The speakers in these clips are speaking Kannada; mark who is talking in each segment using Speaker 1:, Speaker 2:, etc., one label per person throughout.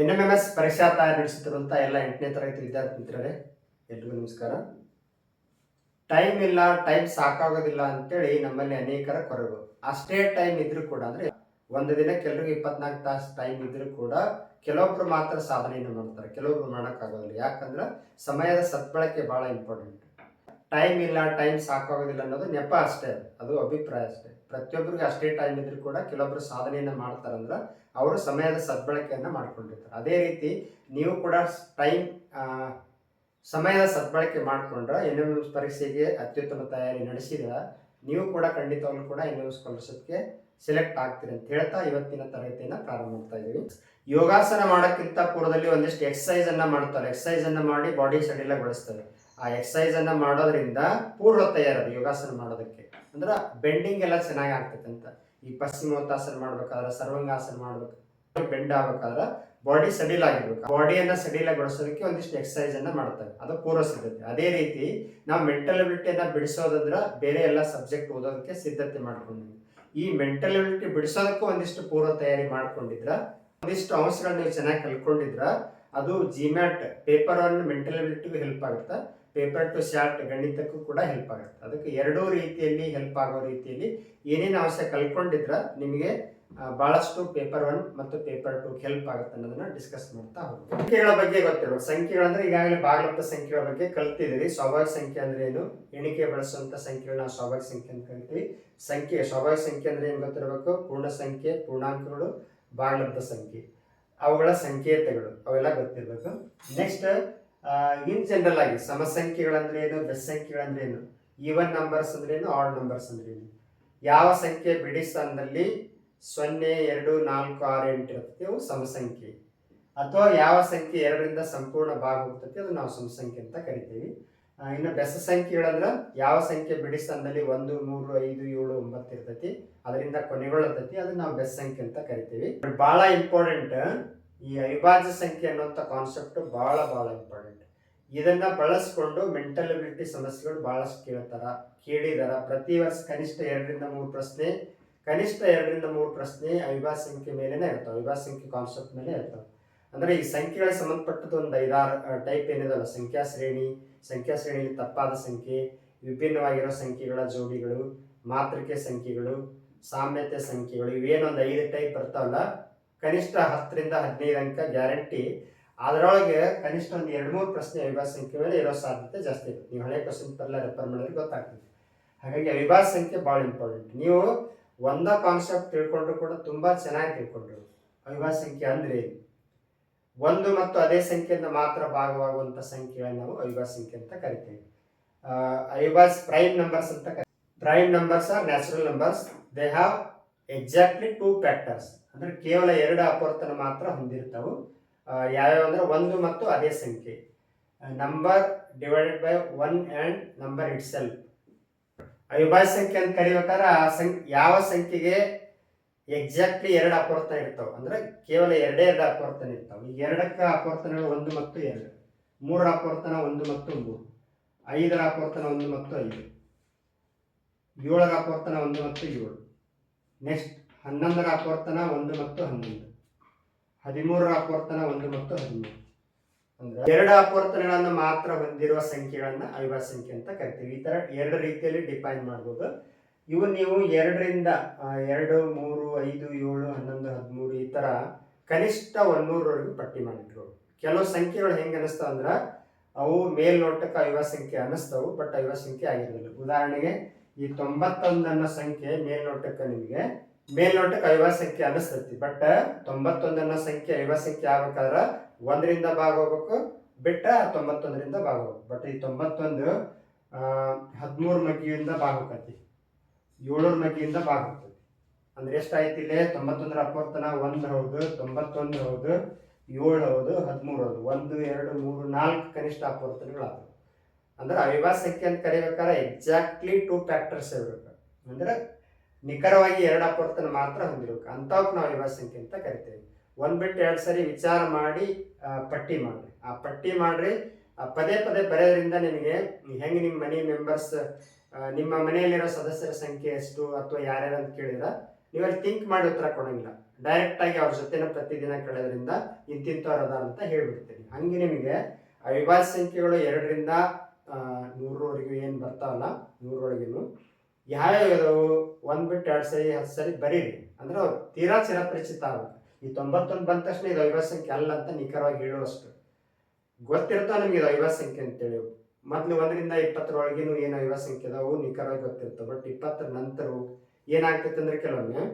Speaker 1: ಎನ್ ಎಂ ಎಂ ಎಸ್ ಪರೀಕ್ಷಾ ತಯಾರಿ ನಡೆಸುತ್ತಿರುವಂಥ ಎಲ್ಲ ಎಂಟನೇ ತರಗತಿ ವಿದ್ಯಾರ್ಥಿ ಮಿತ್ರರೇ ಎಲ್ರಿಗೂ ನಮಸ್ಕಾರ. ಟೈಮ್ ಇಲ್ಲ ಟೈಮ್ ಸಾಕಾಗೋದಿಲ್ಲ ಅಂತೇಳಿ ನಮ್ಮಲ್ಲಿ ಅನೇಕರ ಕೊರಗು. ಅಷ್ಟೇ ಟೈಮ್ ಇದ್ರೂ ಕೂಡ ಅಂದ್ರೆ ಒಂದು ದಿನ ಎಲ್ರಿಗೂ ಇಪ್ಪತ್ನಾಲ್ಕು ತಾಸು ಟೈಮ್ ಇದ್ರೂ ಕೂಡ ಕೆಲವೊಬ್ರು ಮಾತ್ರ ಸಾಧನೆಯನ್ನು ಮಾಡ್ತಾರೆ. ಕೆಲವೊಬ್ರು ಮಾಡೋಕ್ಕಾಗೋದಿಲ್ಲ. ಯಾಕಂದ್ರೆ ಸಮಯದ ಸದ್ಬಳಕೆ ಬಹಳ ಇಂಪಾರ್ಟೆಂಟ್ ಟೈಮ್ ಇಲ್ಲ ಟೈಮ್ ಸಾಕಾಗೋದಿಲ್ಲ ಅನ್ನೋದು ನೆಪ ಅಷ್ಟೇ. ಅದು ಅಭಿಪ್ರಾಯ ಅಷ್ಟೇ. ಪ್ರತಿಯೊಬ್ಬರಿಗೆ ಅಷ್ಟೇ ಟೈಮ್ ಇದ್ರೂ ಕೂಡ ಕೆಲವೊಬ್ರು ಸಾಧನೆಯನ್ನು ಮಾಡ್ತಾರಂದ್ರೆ ಅವರು ಸಮಯದ ಸದ್ಬಳಕೆಯನ್ನು ಮಾಡಿಕೊಂಡಿರ್ತಾರೆ. ಅದೇ ರೀತಿ ನೀವು ಕೂಡ ಟೈಮ್ ಸಮಯದ ಸದ್ಬಳಕೆ ಮಾಡಿಕೊಂಡ್ರೆ ಎನ್ ಎಂ ಪರೀಕ್ಷೆಗೆ ಅತ್ಯುತ್ತಮ ತಯಾರಿ ನಡೆಸಿದ್ರೆ ನೀವು ಕೂಡ ಖಂಡಿತವಾಗ್ಲೂ ಕೂಡ ಎನ್ ಎಂ ಸ್ಕಾಲರ್ಶಿಪ್ಗೆ ಸೆಲೆಕ್ಟ್ ಆಗ್ತೀರಿ ಅಂತ ಹೇಳ್ತಾ ಇವತ್ತಿನ ತರಗತಿಯನ್ನು ಪ್ರಾರಂಭ ಮಾಡ್ತಾ ಇದ್ದೀವಿ. ಯೋಗಾಸನ ಮಾಡೋಕ್ಕಿಂತ ಪೂರ್ವದಲ್ಲಿ ಒಂದಿಷ್ಟು ಎಕ್ಸಸೈಸ್ ಅನ್ನ ಮಾಡ್ತಾರೆ. ಎಕ್ಸಸೈಸ್ ಅನ್ನ ಮಾಡಿ ಬಾಡಿ ಸಡಿಲಗೊಳಿಸ್ತಾರೆ ಆ ಎಕ್ಸಸೈಸ್ ಅನ್ನ ಮಾಡೋದ್ರಿಂದ ಪೂರ್ವ ತಯಾರದು ಯೋಗಾಸನ ಮಾಡೋದಕ್ಕೆ. ಅಂದ್ರೆ ಬೆಂಡಿಂಗ್ ಎಲ್ಲ ಚೆನ್ನಾಗಿ ಆಗ್ತೈತೆ ಅಂತ. ಈ ಪಶ್ಚಿಮೋತ್ತಾಸನ ಮಾಡ್ಬೇಕಾದ್ರೆ ಸರ್ವಂಗಾಸನ ಮಾಡ್ಬೇಕು ಬೆಂಡ್ ಆಗ್ಬೇಕಾದ್ರೆ ಬಾಡಿ ಸಡಿಲ್ ಆಗಿರ್ಬೇಕು. ಬಾಡಿಯನ್ನ ಸಡಿಲಗೊಳಿಸೋದಕ್ಕೆ ಒಂದಿಷ್ಟು ಎಕ್ಸಸೈಸ್ ಅನ್ನ ಮಾಡ್ತಾರೆ. ಅದು ಪೂರ್ವ ಸಿದ್ಧತೆ. ಅದೇ ರೀತಿ ನಾವು ಮೆಂಟಲ್ ಅಬಿಲಿಟಿಯನ್ನ ಬಿಡಿಸೋದಂದ್ರೆ ಬೇರೆ ಎಲ್ಲ ಸಬ್ಜೆಕ್ಟ್ ಓದೋದಕ್ಕೆ ಸಿದ್ಧತೆ ಮಾಡ್ಕೊಂಡಿದ್ವಿ ಈ ಮೆಂಟಲ್ ಅಬಿಲಿಟಿ ಬಿಡಿಸೋದಕ್ಕೂ ಒಂದಿಷ್ಟು ಪೂರ್ವ ತಯಾರಿ ಮಾಡ್ಕೊಂಡಿದ್ರ, ಒಂದಿಷ್ಟು ಅಂಶಗಳನ್ನ ನೀವು ಚೆನ್ನಾಗಿ ಕಲ್ಕೊಂಡಿದ್ರ ಅದು ಜಿಮ್ಯಾಟ್ ಪೇಪರ್ ಒನ್ ಮೆಂಟಲ್ ಅಬಿಲಿಟಿಗೂ ಹೆಲ್ಪ್ ಆಗುತ್ತೆ ಪೇಪರ್ ಟು ಶಾರ್ಟ್ ಗಣಿತಕ್ಕೂ ಕೂಡ ಹೆಲ್ಪ್ ಆಗುತ್ತೆ. ಅದಕ್ಕೆ ಎರಡೂ ರೀತಿಯಲ್ಲಿ ಹೆಲ್ಪ್ ಆಗೋ ರೀತಿಯಲ್ಲಿ ಏನೇನು ಅವಶ್ಯ ಕಲ್ತ್ಕೊಂಡಿದ್ರೆ ನಿಮಗೆ ಭಾಳಷ್ಟು ಪೇಪರ್ ಒನ್ ಮತ್ತು ಪೇಪರ್ ಟು ಹೆಲ್ಪ್ ಆಗುತ್ತೆ ಅನ್ನೋದನ್ನ ಡಿಸ್ಕಸ್ ಮಾಡ್ತಾ ಹೋಗ್ತೀವಿ ಸಂಖ್ಯೆಗಳ ಬಗ್ಗೆ ಗೊತ್ತಿರಬೇಕು. ಸಂಖ್ಯೆಗಳಂದ್ರೆ ಈಗಾಗಲೇ ಭಾಗಲಬ್ಧ ಸಂಖ್ಯೆಗಳ ಬಗ್ಗೆ ಕಲ್ತಿದ್ದೀರಿ. ಸ್ವಾಭಾವಿಕ ಸಂಖ್ಯೆ ಅಂದ್ರೆ ಏನು? ಎಣಿಕೆ ಬಳಸುವಂತ ಸಂಖ್ಯೆಗಳನ್ನ ಸ್ವಾಭಾವಿಕ ಸಂಖ್ಯೆ ಅಂತ ಕರಿತೀವಿ. ಸಂಖ್ಯೆ, ಸ್ವಾಭಾವಿಕ ಸಂಖ್ಯೆ ಅಂದ್ರೆ ಏನು ಗೊತ್ತಿರಬೇಕು? ಪೂರ್ಣ ಸಂಖ್ಯೆ, ಪೂರ್ಣಾಂಕಗಳು, ಭಾಗಲಬ್ಧ ಸಂಖ್ಯೆ. ಅವುಗಳ ಸಂಕೇತಗಳು, ಅವೆಲ್ಲ ಗೊತ್ತಿರಬೇಕು. ನೆಕ್ಸ್ಟ್ ಇನ್ ಜನರಲ್ ಆಗಿ ಸಮಸಂಖ್ಯೆಗಳಂದ್ರೆ ಏನು ಬೆಸ್ ಸಂಖ್ಯೆಗಳಂದ್ರೆ ಏನು ಈವನ್ ನಂಬರ್ಸ್ ಅಂದ್ರೆ ಏನು ಆಡ್ ನಂಬರ್ಸ್ ಅಂದ್ರೆ ಏನು ಯಾವ ಸಂಖ್ಯೆ ಬಿಡಿ ಸ್ಥಾನದಲ್ಲಿ ಸೊನ್ನೆ, ಎರಡು, ನಾಲ್ಕು, ಆರು, ಎಂಟು ಇರ್ತದೆ ಅವು ಸಮಸಂಖ್ಯೆ. ಅಥವಾ ಯಾವ ಸಂಖ್ಯೆ ಎರಡರಿಂದ ಸಂಪೂರ್ಣ ಭಾಗ ಹೋಗ್ತದೆ ಅದು ನಾವು ಸಮಸಂಖ್ಯೆ ಅಂತ ಕರಿತೀವಿ. ಇನ್ನು ಬೆಸ ಸಂಖ್ಯೆಗಳಂದ್ರೆ ಯಾವ ಸಂಖ್ಯೆ ಬಿಡಿ ಸ್ಥಾನದಲ್ಲಿ ಒಂದು, ಮೂರು, ಐದು, ಏಳು, ಒಂಬತ್ತು ಇರ್ತೈತಿ, ಅದರಿಂದ ಕೊನೆಗೊಳ್ಳತೈತಿ ಅದನ್ನ ನಾವು ಬೆಸ್ ಸಂಖ್ಯೆ ಅಂತ ಕರಿತೀವಿ. ಬಹಳ ಇಂಪಾರ್ಟೆಂಟ್ ಈ ಅವಿಭಾಜ್ಯ ಸಂಖ್ಯೆ ಅನ್ನುವಂಥ ಕಾನ್ಸೆಪ್ಟ್ ಬಹಳ ಬಹಳ ಇಂಪಾರ್ಟೆಂಟ್ ಇದನ್ನ ಬಳಸ್ಕೊಂಡು ಮೆಂಟಲ್ ಅಬಿಲಿಟಿ ಸಮಸ್ಯೆಗಳು ಬಹಳಷ್ಟು ಕೇಳ್ತಾರ, ಕೇಳಿದಾರ. ಪ್ರತಿ ವರ್ಷ ಕನಿಷ್ಠ ಎರಡರಿಂದ ಮೂರು ಪ್ರಶ್ನೆ, ಕನಿಷ್ಠ ಎರಡರಿಂದ ಮೂರು ಪ್ರಶ್ನೆ ಅವಿಭಾಜ್ಯ ಸಂಖ್ಯೆ ಮೇಲೇ ಇರ್ತವೆ. ಅವಿಭಾಜ್ಯ ಸಂಖ್ಯೆ ಕಾನ್ಸೆಪ್ಟ್ ಮೇಲೆ ಇರ್ತವೆ. ಅಂದ್ರೆ ಈ ಸಂಖ್ಯೆಗಳಿಗೆ ಸಂಬಂಧಪಟ್ಟದ್ದು ಒಂದು ಐದಾರು ಟೈಪ್ ಏನಿದಲ್ಲ ಸಂಖ್ಯಾ ಶ್ರೇಣಿ, ಸಂಖ್ಯಾ ಶ್ರೇಣಿಯಲ್ಲಿ ತಪ್ಪಾದ ಸಂಖ್ಯೆ, ವಿಭಿನ್ನವಾಗಿರೋ ಸಂಖ್ಯೆಗಳ ಜೋಡಿಗಳು ಮಾತೃಕೆ ಸಂಖ್ಯೆಗಳು, ಸಾಮ್ಯತೆ ಸಂಖ್ಯೆಗಳು, ಇವೇನೊಂದು ಐದು ಟೈಪ್ ಬರ್ತಾವಲ್ಲ ಕನಿಷ್ಠ ಹತ್ತರಿಂದ ಹದಿನೈದು ಅಂಕ ಗ್ಯಾರಂಟಿ. ಅದರೊಳಗೆ ಕನಿಷ್ಠ ಒಂದು ಎರಡು ಮೂರು ಪ್ರಶ್ನೆ ಅವಿಭಾಜ್ಯ ಸಂಖ್ಯೆ ಮೇಲೆ ಇರೋ ಸಾಧ್ಯತೆ ಜಾಸ್ತಿ ಇರುತ್ತೆ. ನೀವು ಹಳೆ ಕ್ವಶನ್ ಎಲ್ಲ ರೆಫರ್ ಮಾಡಿದ್ರೆ ಗೊತ್ತಾಗ್ತದೆ. ಹಾಗಾಗಿ ಅವಿಭಾಜ್ಯ ಸಂಖ್ಯೆ ಭಾಳ ಇಂಪಾರ್ಟೆಂಟ್ ನೀವು ಒಂದ ಕಾನ್ಸೆಪ್ಟ್ ತಿಳ್ಕೊಂಡ್ರು ಕೂಡ ತುಂಬಾ ಚೆನ್ನಾಗಿ ತಿಳ್ಕೊಂಡ್ರು. ಅವಿಭಾಜ್ಯ ಸಂಖ್ಯೆ ಅಂದ್ರೆ ಒಂದು ಮತ್ತು ಅದೇ ಸಂಖ್ಯೆಯಿಂದ ಮಾತ್ರ ಭಾಗವಾಗುವಂತ ಸಂಖ್ಯೆಗಳನ್ನು ನಾವು ಅವಿಭಾಜ್ಯ ಸಂಖ್ಯೆ ಅಂತ ಕರಿತೇವೆ. ಅವಿಭಾಸ್ ಪ್ರೈಮ್ ನಂಬರ್ಸ್ ಅಂತ prime numbers are natural numbers they have exactly two factors ಅಂದರೆ ಕೇವಲ ಎರಡು ಅಪವರ್ತನ ಮಾತ್ರ ಹೊಂದಿರ್ತಾವೆ. ಯಾವ್ಯಾವ ಅಂದ್ರೆ ಒಂದು ಮತ್ತು ಅದೇ ಸಂಖ್ಯೆ. Number divided by one and number itself ಅವಿಭಾಜ್ಯ ಸಂಖ್ಯೆ ಅಂತ ಕರಿಬೇಕಾದ್ರೆ ಆ ಸಂಖ್ಯೆ ಯಾವ ಸಂಖ್ಯೆಗೆ ಎಕ್ಸಾಕ್ಟ್ಲಿ ಎರಡು ಅಪವರ್ತನ ಇರ್ತಾವೆ? ಅಂದ್ರೆ ಕೇವಲ ಎರಡೇ ಎರಡು ಅಪವರ್ತನ ಇರ್ತಾವೆ. ಈ ಎರಡಕ್ಕೆ ಅಪವರ್ತನಗಳು ಒಂದು ಮತ್ತು ಎರಡು. ಮೂರರ ಅಪವರ್ತನ ಒಂದು ಮತ್ತು ಮೂರು. ಐದರ ಅಪವರ್ತನ ಒಂದು ಮತ್ತು ಐದು. ಏಳರ ಅಪವರ್ತನ ಒಂದು ಮತ್ತು ಏಳು. ನೆಕ್ಸ್ಟ್ ಹನ್ನೊಂದರ ಅಪವರ್ತನ ಒಂದು ಮತ್ತು ಹನ್ನೊಂದು. ಹದಿಮೂರರ ಅಪವರ್ತನ ಒಂದು ಮತ್ತು ಹದಿಮೂರು. ಅಂದ್ರೆ ಎರಡು ಅಪವರ್ತನಗಳನ್ನು ಮಾತ್ರ ಹೊಂದಿರುವ ಸಂಖ್ಯೆಗಳನ್ನು ಅವಿಭಾಜ್ಯ ಸಂಖ್ಯೆ ಅಂತ ಕರಿತೀವಿ. ಈ ತರ ಎರಡು ರೀತಿಯಲ್ಲಿ ಡಿಫೈನ್ ಮಾಡ್ಬೋದು. ಇವು ನೀವು ಎರಡರಿಂದ ಎರಡು, ಮೂರು, ಐದು, ಏಳು, ಹನ್ನೊಂದು, ಹದಿಮೂರು ಈ ತರ ಕನಿಷ್ಠ ಒಂದೂರವರೆಗೂ ಪಟ್ಟಿ ಮಾಡಿಟ್ರು ಕೆಲವು ಸಂಖ್ಯೆಗಳು ಹೆಂಗೆ ಅನಿಸ್ತಾವ ಅಂದ್ರೆ ಅವು ಮೇಲ್ನೋಟಕ್ಕೆ ಅವಿಭಾಜ್ಯ ಸಂಖ್ಯೆ ಅನ್ನಿಸ್ತಾವು, ಬಟ್ ಅವಿಭಾಜ್ಯ ಸಂಖ್ಯೆ ಆಗಿರಲಿಲ್ಲ. ಉದಾಹರಣೆಗೆ ಈ ತೊಂಬತ್ತೊಂದು ಸಂಖ್ಯೆ ಮೇಲ್ನೋಟಕ್ಕೆ ನಿಮಗೆ. ಮೇಲ್ನೋಟಕ್ಕೆ ಅವಿಭಾಜ್ಯ ಸಂಖ್ಯೆ ಅನಿಸ್ತೈತಿ. ಬಟ್ ತೊಂಬತ್ತೊಂದು ಸಂಖ್ಯೆ ಅವಿಭಾಜ್ಯ ಸಂಖ್ಯೆ ಆಗ್ಬೇಕಾದ್ರೆ ಒಂದರಿಂದ ಭಾಗ ಹೋಗ್ಬೇಕು ಬಿಟ್ಟ ತೊಂಬತ್ತೊಂದರಿಂದ ಭಾಗ ಹೋಗ್ಬೇಕು ಬಟ್ ಈ ತೊಂಬತ್ತೊಂದು ಹದಿಮೂರು ಮಗ್ಗಿಯಿಂದ ಭಾಗ ಹೋಗತಿ ಏಳೂರ ಮಗ್ಗಿಯಿಂದ ಭಾಗ ಹೋಗ್ತೈತಿ ಅಂದ್ರೆ ಎಷ್ಟಾಯ್ತು ಇಲ್ಲೇ? ತೊಂಬತ್ತೊಂದರ ಅಪವರ್ತನ ಒಂದು ಹೌದು, ತೊಂಬತ್ತೊಂದು ಹೌದು, ಏಳು ಹೌದು, ಹದಿಮೂರು ಹೌದು. ಒಂದು, ಎರಡು, ಮೂರು, ನಾಲ್ಕು ಕನಿಷ್ಠ ಅಪವರ್ತನಗಳಾದವು ಅಂದ್ರೆ ಅವಿಭಾಜ್ಯ ಸಂಖ್ಯೆ ಅಂತ ಕರಿಬೇಕಾದ್ರೆ ಎಕ್ಸಾಕ್ಟ್ಲಿ ಟೂ ಫ್ಯಾಕ್ಟರ್ಸ್ ಇರಬೇಕು. ಅಂದ್ರೆ ನಿಖರವಾಗಿ ಎರಡು ಅಪವರ್ತನ ಮಾತ್ರ ಹೊಂದಿರಬೇಕು. ಅಂಥವಕ್ಕೆ ನಾವು ಅವಿಭಾಜ್ಯ ಸಂಖ್ಯೆ ಅಂತ ಕರಿತೇವೆ. ಒಂದು ಬಿಟ್ಟು ಎರಡು ಸರಿ ವಿಚಾರ ಮಾಡಿ ಪಟ್ಟಿ ಮಾಡಿರಿ. ಆ ಪಟ್ಟಿ ಮಾಡಿರಿ ಆ, ಪದೇ ಪದೇ ಬರೆಯೋದ್ರಿಂದ ನಿಮಗೆ ಹೆಂಗೆ ನಿಮ್ಮ ಮನಿ ಮೆಂಬರ್ಸ್ ನಿಮ್ಮ ಮನೆಯಲ್ಲಿರೋ ಸದಸ್ಯರ ಸಂಖ್ಯೆ ಎಷ್ಟು ಅಥವಾ ಯಾರ್ಯಾರು ಅಂತ ಕೇಳಿದ್ರ ನೀವಲ್ಲಿ ಥಿಂಕ್ ಮಾಡಿ ಉತ್ತರ ಕೊಡೋಂಗಿಲ್ಲ. ಡೈರೆಕ್ಟ್ ಆಗಿ ಅವ್ರ ಜೊತೆನ ಪ್ರತಿದಿನ ಕಳೆಯೋದ್ರಿಂದ ಇಂತಿಂತವ್ರು ಅದಾರ ಅಂತ ಹೇಳ್ಬಿಡ್ತೀನಿ. ಹಂಗೆ ನಿಮಗೆ ಅವಿಭಾಜ್ಯ ಸಂಖ್ಯೆಗಳು ಎರಡರಿಂದ ಆ, ನೂರರವರೆಗೂ ಏನು ಬರ್ತಾವಲ್ಲ ನೂರೊಳಗಿನು ಯಾವ್ಯಾವ ಇದಾವು ಒಂದ್ ಬಿಟ್ಟು ಎರಡು ಸರಿ ಹತ್ತು ಸರಿ ಬರೀರಿ. ಅಂದ್ರೆ ಅವ್ರು ತೀರಾ ಚಿರಪರಿಚಿತ ಆಗ್ಬೇಕು ಈ ತೊಂಬತ್ತೊಂದು ಬಂದ ತಕ್ಷಣ ಇದು ಅವಿಭಾಜ್ಯ ಸಂಖ್ಯೆ ಅಲ್ಲ ಅಂತ ನಿಖರವಾಗಿ ಹೇಳುವಷ್ಟು. ಗೊತ್ತಿರ್ತಾವ ನಮಗೆ ಇದು ಅವಿಭಾಜ್ಯ ಸಂಖ್ಯೆ ಅಂತೇಳಿ. ಮೊದ್ಲು ಒಂದರಿಂದ ಇಪ್ಪತ್ತರೊಳಗಿನ ಏನು ಅವಿಭಾಜ್ಯ ಸಂಖ್ಯೆ ಅದಾವು? ನಿಖರವಾಗಿ ಗೊತ್ತಿರ್ತವೆ. ಬಟ್ ಇಪ್ಪತ್ತರ ನಂತರ ಏನಾಗ್ತೈತೆ ಅಂದ್ರೆ ಕೆಲವೊಮ್ಮೆ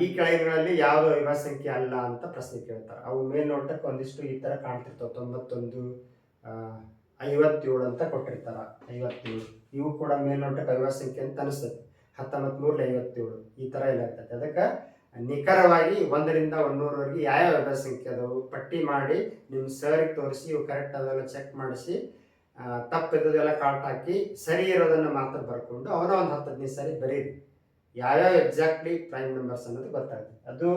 Speaker 1: ಈ ಕೆಳಗಿನಲ್ಲಿ ಯಾವುದು ಅವಿಭಾಜ್ಯ ಸಂಖ್ಯೆ ಅಲ್ಲ ಅಂತ ಪ್ರಶ್ನೆ ಕೇಳ್ತಾರೆ. ಅವು ಮೇಲ್ನೋಟಕ್ಕೆ ಒಂದಿಷ್ಟು ಈ ತರ ಕಾಣ್ತಿರ್ತಾವೆ. ತೊಂಬತ್ತೊಂದು ಐವತ್ತೇಳು ಅಂತ ಕೊಟ್ಟಿರ್ತಾರ. ಐವತ್ತೇಳು. ಇವು ಕೂಡ ಮೇಲ್ನೋಟಕ್ಕೆ ಅವಿಭಾಜ್ಯ ಸಂಖ್ಯೆ ಅಂತ ಅನಿಸ್ತೈತಿ. ಹತ್ತೊಂಬತ್ತು ನೂರಲ್ಲಿ ಐವತ್ತೇಳು. ಈ ಎಲ್ಲ ಇರ್ತೈತೆ ಅದಕ್ಕೆ ನಿಖರವಾಗಿ ಒಂದರಿಂದ ಒಂದೂರವರೆಗೆ ಯಾವ ಅವಿಭಾಜ್ಯ ಸಂಖ್ಯೆ ಅದಾವು? ಪಟ್ಟಿ ಮಾಡಿ ನಿಮ್ಮ ಸರ್ಗೆ ತೋರಿಸಿ, ಇವು ಕರೆಕ್ಟ್ ಅದೆಲ್ಲ ಚೆಕ್ ಮಾಡಿಸಿ ತಪ್ಪಿದ್ದೆಲ್ಲ ಕಾಟ್ ಹಾಕಿ ಸರಿ ಇರೋದನ್ನ ಮಾತ್ರ ಬರ್ಕೊಂಡು ಅವನ ಒಂದು ಹತ್ತು ಹದಿನೈದು ಸರಿ ಬರೀರಿ. ಯಾವ್ಯಾವ ಎಕ್ಸಾಕ್ಟ್ಲಿ ಪ್ರೈಮ್ ನಂಬರ್ಸ್ ಅನ್ನೋದು ಗೊತ್ತಾಗುತ್ತೆ ಅದು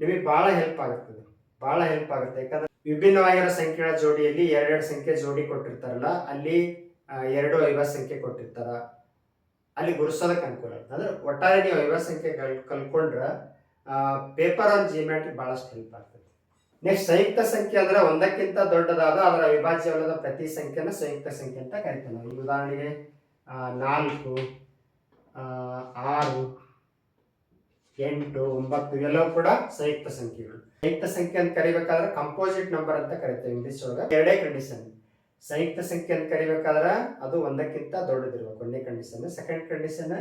Speaker 1: ನಿಮಗೆ ಭಾಳ ಹೆಲ್ಪ್ ಆಗುತ್ತದೆ ಭಾಳ ಹೆಲ್ಪ್ ಆಗುತ್ತೆ. ಯಾಕಂದ್ರೆ ವಿಭಿನ್ನವಾಗಿರೋ ಸಂಖ್ಯೆಗಳ ಜೋಡಿಯಲ್ಲಿ ಎರಡೆರಡು ಸಂಖ್ಯೆ ಜೋಡಿ ಕೊಟ್ಟಿರ್ತಾರಲ್ಲ, ಅಲ್ಲಿ ಎರಡು ಐವತ್ತು ಸಂಖ್ಯೆ ಕೊಟ್ಟಿರ್ತಾರ. ಅಲ್ಲಿ ಗುರುಸೋದಕ್ಕೆ ಅನುಕೂಲ ಅಂದ್ರೆ ಒಟ್ಟಾರೆ ನೀವು ಐವತ್ತು ಸಂಖ್ಯೆ ಕಲ್, ಕಲ್ಕೊಂಡ್ರೆ ಪೇಪರ್ ಆನ್ ಜಿಮ್ಯಾಟ್ರಿ ಭಾಳಷ್ಟು ಹೆಲ್ಪ್ ಆಗ್ತದೆ. ನೆಕ್ಸ್ಟ್ ಸಂಯುಕ್ತ ಸಂಖ್ಯೆ ಅಂದ್ರೆ ಒಂದಕ್ಕಿಂತ ದೊಡ್ಡದಾದ ಅದರ ಅವಿಭಾಜ್ಯವಲ್ಲದ ಪ್ರತಿ ಸಂಖ್ಯೆನ ಸಂಯುಕ್ತ ಸಂಖ್ಯೆ ಅಂತ ಕರಿತೀವಿ ನಾವು. ಉದಾಹರಣೆಗೆ ನಾಲ್ಕು ಆರು, ಎಂಟು, ಒಂಬತ್ತು, ಇವೆಲ್ಲವೂ ಕೂಡ ಸಂಯುಕ್ತ ಸಂಖ್ಯೆಗಳು. ಸಂಯುಕ್ತ ಸಂಖ್ಯೆ ಅಂತ ಕರಿಬೇಕಾದ್ರೆ ಕಂಪೋಸಿಟ್ ನಂಬರ್ ಅಂತ ಕರಿತೇವೆ ಇಂಗ್ಲಿಷ್ ಒಳಗೆ. ಎರಡೇ ಕಂಡೀಷನ್ ಸಂಯುಕ್ತ ಸಂಖ್ಯೆ ಅಂತ ಕರಿಬೇಕಾದ್ರೆ ಅದು ಒಂದಕ್ಕಿಂತ ದೊಡ್ಡದಿರ್ಬೇಕು. ಒಂದನೇ ಕಂಡೀಷನ್ ಸೆಕೆಂಡ್ ಕಂಡೀಷನ್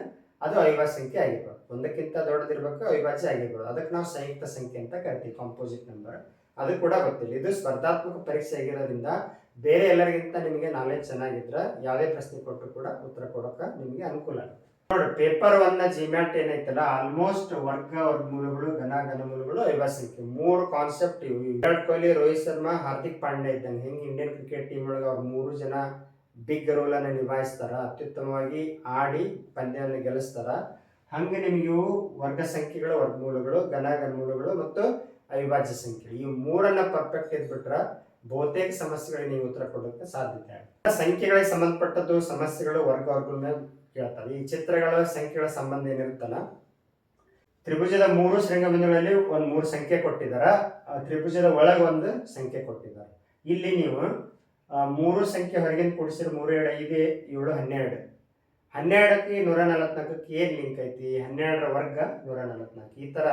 Speaker 1: ಅದು ಅವಿಭಾಜ್ಯ ಸಂಖ್ಯೆ ಆಗಿರ್ಬೋದು ಒಂದಕ್ಕಿಂತ ದೊಡ್ಡದಿರ್ಬೇಕು, ಅವಿಭಾಜ್ಯ ಆಗಿರ್ಬೋದು. ಅದಕ್ಕೆ ನಾವು ಸಂಯುಕ್ತ ಸಂಖ್ಯೆ ಅಂತ ಕರಿತೀವಿ ಕಾಂಪೋಸಿಟ್ ನಂಬರ್ ಅದು ಕೂಡ ಗೊತ್ತಿಲ್ಲ. ಇದು ಸ್ಪರ್ಧಾತ್ಮಕ ಪರೀಕ್ಷೆ ಆಗಿರೋದ್ರಿಂದ ಬೇರೆ ಎಲ್ಲರಿಗಿಂತ ನಿಮಗೆ ನಾಲೆಜ್ ಚೆನ್ನಾಗಿದ್ರೆ ಯಾವುದೇ ಪ್ರಶ್ನೆ ಕೊಟ್ಟರು ಕೂಡ ಉತ್ತರ ಕೊಡೋಕೆ ನಿಮಗೆ ಅನುಕೂಲ ಆಗುತ್ತೆ. ನೋಡ್ರಿ ಪೇಪರ್ ಒನ್ ಜಿಮ್ಯಾಟ್ ಏನೈತಲ್ಲ ಆಲ್ಮೋಸ್ಟ್ ವರ್ಗ ವರ್ಗಮೂಲಗಳು ಘನ ಘನಮೂಲಗಳು ಸಂಖ್ಯೆ ಮೂರು ಕಾನ್ಸೆಪ್ಟ್ ಇವು. ವಿರಾಟ್ ಕೊಹ್ಲಿ, ರೋಹಿತ್ ಶರ್ಮಾ, ಹಾರ್ದಿಕ್ ಪಾಂಡ್ಯ ಇದ್ದಂಗೆ. ಹೆಂಗೆ ಇಂಡಿಯನ್ ಕ್ರಿಕೆಟ್ ಟೀಮ್ ಒಳಗೆ ಅವ್ರು ಮೂರು ಜನ ಬಿಗ್ ರೋಲ್ ಅನ್ನು ನಿಭಾಯಿಸ್ತಾರ? ಅತ್ಯುತ್ತಮವಾಗಿ ಆಡಿ ಪಂದ್ಯವನ್ನು ಗೆಲ್ಲಿಸ್ತಾರ. ಹಂಗೆ ನಿಮಗೆ ಇವು ವರ್ಗ ಸಂಖ್ಯೆಗಳು ವರ್ಗಮೂಲಗಳು ಘನ ಘನಮೂಲಗಳು ಮತ್ತು ಅವಿಭಾಜ್ಯ ಸಂಖ್ಯೆ ಈ ಮೂರನ್ನ ಪರ್ಫೆಕ್ಟ್ ಇದ್ಬಿಟ್ರ ಬಹುತೇಕ ಸಮಸ್ಯೆಗಳಿಗೆ ನೀವು ಉತ್ತರ ಕೊಡೋಕೆ ಸಾಧ್ಯತೆ. ಆಗುತ್ತೆ ಸಂಖ್ಯೆಗಳಿಗೆ ಸಂಬಂಧಪಟ್ಟದ್ದು, ಸಮಸ್ಯೆಗಳು, ವರ್ಗ ವರ್ಗಗಳ ಕೇಳ್ತಾರೆ. ಈ ಚಿತ್ರಗಳ ಸಂಖ್ಯೆಗಳ ಸಂಬಂಧ ಏನಿರುತ್ತಲ್ಲ, ತ್ರಿಭುಜದ ಮೂರು ಶೃಂಗಬಿಂದುಗಳಲ್ಲಿ ಒಂದು ಮೂರು ಸಂಖ್ಯೆ ಕೊಟ್ಟಿದ್ದಾರೆ. ತ್ರಿಭುಜದ ಒಳಗೆ ಒಂದು ಸಂಖ್ಯೆ ಕೊಟ್ಟಿದ್ದಾರೆ. ಇಲ್ಲಿ ನೀವು ಮೂರು ಸಂಖ್ಯೆ ಹೊರಗಿನ ಕೂಡಿಸಿದ್ರೆ ಮೂರು ಎರಡು ಐದು ಏಳು, ಹನ್ನೆರಡು. ಹನ್ನೆರಡಕ್ಕೆ ನೂರ ನಲವತ್ನಾಲ್ಕಕ್ಕೆ ಏನು ಲಿಂಕ್ ಐತಿ? ಹನ್ನೆರಡರ ವರ್ಗ ನೂರ ನಲವತ್ನಾಲ್ಕು. ಈ ಥರ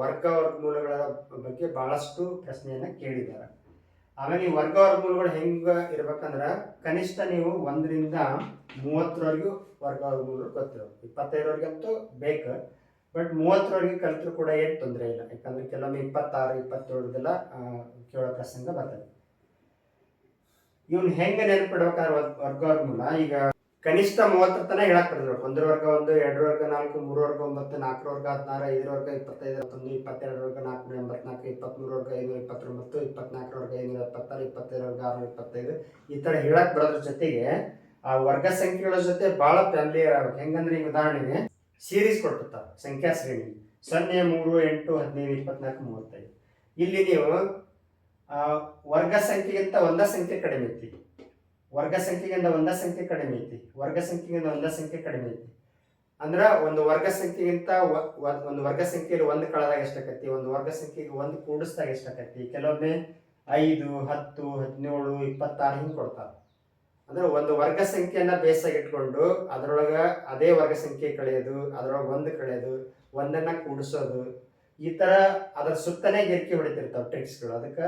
Speaker 1: ವರ್ಗ ವರ್ಗಮೂಲಗಳ ಬಗ್ಗೆ ಬಹಳಷ್ಟು ಪ್ರಶ್ನೆಯನ್ನು ಕೇಳಿದ್ದಾರೆ. ಆಮೇಲೆ ಈ ವರ್ಗ ವರ್ಗಗಳು ಹೆಂಗ ಇರ್ಬೇಕಂದ್ರೆ ಕನಿಷ್ಠ ನೀವು ಒಂದರಿಂದ ಮೂವತ್ತರವರೆಗೂ ವರ್ಗ ವರ್ಗಮೂಲಗಳು ಗೊತ್ತಿರೋದು ಇಪ್ಪತ್ತೈದರವರೆಗಂತೂ ಬೇಕು, ಬಟ್ ಮೂವತ್ತರವರೆಗೆ ಕಲಿತರು ಕೂಡ ಏನು ತೊಂದರೆ ಇಲ್ಲ. ಯಾಕಂದ್ರೆ ಕೆಲವೊಮ್ಮೆ ಇಪ್ಪತ್ತಾರು ಇಪ್ಪತ್ತೇಳದೆಲ್ಲ ಕೇಳೋ ಪ್ರಸಂಗ ಬರ್ತದೆ. ಇವ್ನ ಹೆಂಗ ನೆನಪಿಡ್ಬೇಕಾದ್ರೆ ವರ್ಗ ವರ್ಗ ಈಗ ಕನಿಷ್ಠ ಮೂವತ್ತರ ತನಕ ಹೇಳಕ್ ಬರ್ಬೇಕು ಒಂದರವರ್ಗ ಒಂದು, ಎರಡರ ವರ್ಗ ನಾಲ್ಕು, ಮೂರು ವರ್ಗ ಒಂಬತ್ತು ನಾಲ್ಕು ವರ್ಗ ಹದಿನಾರು ಐದು ವರ್ಗ ಇಪ್ಪತ್ತೈದು ಹತ್ತೊಂದು ಇಪ್ಪತ್ತೆರಡು ವರ್ಗ ನಾಲ್ಕು ಎಂಬತ್ನಾಲ್ಕು ಇಪ್ಪತ್ಮೂರು ವರ್ಗ ಐನೂರ ಇಪ್ಪತ್ತೊಂಬತ್ತು, ಇಪ್ಪತ್ನಾಲ್ಕರ ವರ್ಗ ಐನೂರ ಎಪ್ಪತ್ತಾರು ಇಪ್ಪತ್ತೈದು ವರ್ಗ ಆರುನೂರ ಇಪ್ಪತ್ತೈದು. ಈ ಥರ ಹೇಳಕ್ ಬರೋದ್ರ ಜೊತೆಗೆ ಆ ವರ್ಗ ಸಂಖ್ಯೆಗಳ ಜೊತೆ ಬಹಳ ಫ್ಯಾಮಿಲಿಯರ್ ಹೆಂಗಂದ್ರೆ ಈಗ ಉದಾಹರಣೆಗೆ ಸೀರೀಸ್ ಕೊಟ್ಟಿರ್ತಾರೆ ಸಂಖ್ಯಾ ಶ್ರೇಣಿ. ಸೊನ್ನೆ, ಮೂರು, ಎಂಟು, ಹದಿನೈದು, ಇಪ್ಪತ್ನಾಲ್ಕು, ಮೂವತ್ತೈದು. ಇಲ್ಲಿ ನೀವು ವರ್ಗ ಸಂಖ್ಯೆಗಿಂತ ಒಂದ ಸಂಖ್ಯೆ ಕಡಿಮೆ ಐತಿ ವರ್ಗ ಸಂಖ್ಯೆಗಿಂತ ಒಂದ ಸಂಖ್ಯೆ ಕಡಿಮೆ ಐತಿ. ವರ್ಗ ಸಂಖ್ಯೆಗಿಂತ ಒಂದ ಸಂಖ್ಯೆ ಕಡಿಮೆ ಐತಿ. ಅಂದ್ರ ಒಂದು ವರ್ಗ ಸಂಖ್ಯೆಗಿಂತ ಒಂದು ವರ್ಗ ಸಂಖ್ಯೆಯಲ್ಲಿ ಒಂದು ಕಳೆದಾಗ ಎಷ್ಟಾಕತಿ ಒಂದು ವರ್ಗ ಸಂಖ್ಯೆಗೆ ಒಂದು ಕೂಡಿಸಿದಾಗ ಎಷ್ಟಾಕತಿ ಕೆಲವೊಮ್ಮೆ ಐದು, ಹತ್ತು, ಹದಿನೇಳು, ಇಪ್ಪತ್ತಾರು ಹಿಂಗೆ ಕೊಡ್ತಾರೆ. ಅಂದ್ರೆ ಒಂದು ವರ್ಗ ಸಂಖ್ಯೆಯನ್ನ ಬೇಸಾಗಿ ಇಟ್ಕೊಂಡು ಅದರೊಳಗೆ ಅದೇ ವರ್ಗ ಸಂಖ್ಯೆ ಕಳೆಯೋದು, ಅದರೊಳಗೆ ಒಂದು ಕಳೆಯೋದು, ಒಂದನ್ನ ಕೂಡಿಸೋದು ಈ ಥರ ಅದರ ಸುತ್ತನೇ ಗೆರ್ಕಿ ಹೊಡಿತಿರ್ತಾವೆ ಟ್ರಿಕ್ಸ್ಗಳು ಅದಕ್ಕೆ